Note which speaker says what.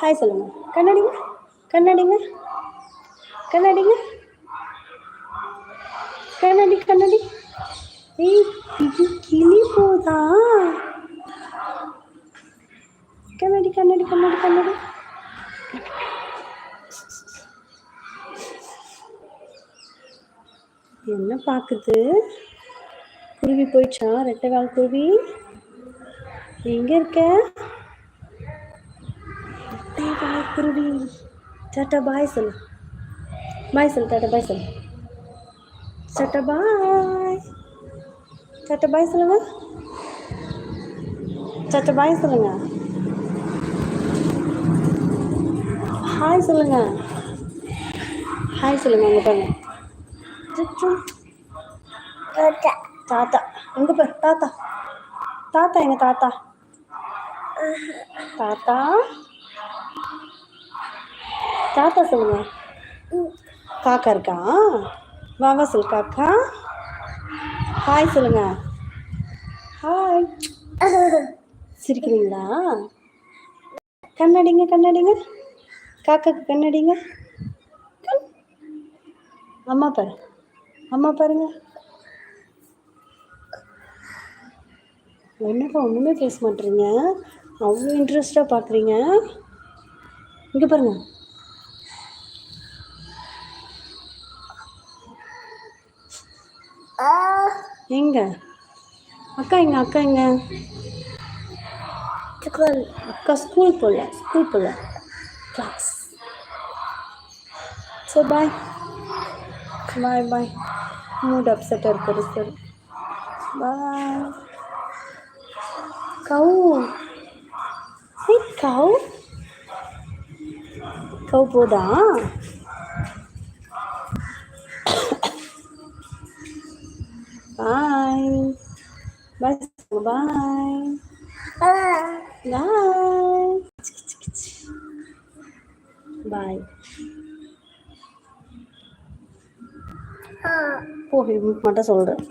Speaker 1: Hi சொல்லுங்க. கண்ணாடிங்க? கண்ணாடிங்க? கண்ணாடிங்க? கண்ணாடி கண்ணாடி. ஏய் இது கிளி போதா கண்ணாடி கண்ணாடி கண்ணாடி கண்ணாடி. என்ன பார்க்குது? குருவி போயிடுச்சா? ரெட்டை கால் குருவி? எங்கே இருக்க? குருவி. டாட்டா பாய் சொல்லு. பாய் சொல்லு டாட்டா பாய் சொல்லு. டாட்டா பாய் டாட்டா பாய் சொல்லுங்க. டாட்டா பாய் சொல்லுங்க. ஹாய் சொல்லுங்க. ஹாய் சொல்லுங்க அங்கே பாருங்க. தாத்தா எங்க பாரு தாத்தா. தாத்தா எங்க தாத்தா? தாத்தா? தாத்தா சொல்லுங்க. காக்கா இருக்கா? வாங்க சொல் காக்கா. ஹாய் சொல்லுங்க. ஹாய் சிரிக்கிறீங்களா? கண்ணாடிங்க கண்ணாடிங்க. காக்காக்கு கண்ணாடிங்க. அம்மா பாரு. அம்மா பாருங்க. என்னப்பா ஒன்றுமே பேச மாட்டேறீங்க. அவ்வளோ இன்ட்ரெஸ்டாக பார்க்குறீங்க இங்கே பாருங்கள் எங்க அக்கா எங்க அக்கா எங்க அக்கா ஸ்கூல் போகல ஸ்கூல் போகல class so bye bye bye mood அப்செட்டாக இருக்குது சார் பாய் கவு ஏ கவு கவு போதா பாய் பாய் பாய் பாய் பாய் போ மட்டும் சொல்கிறேன்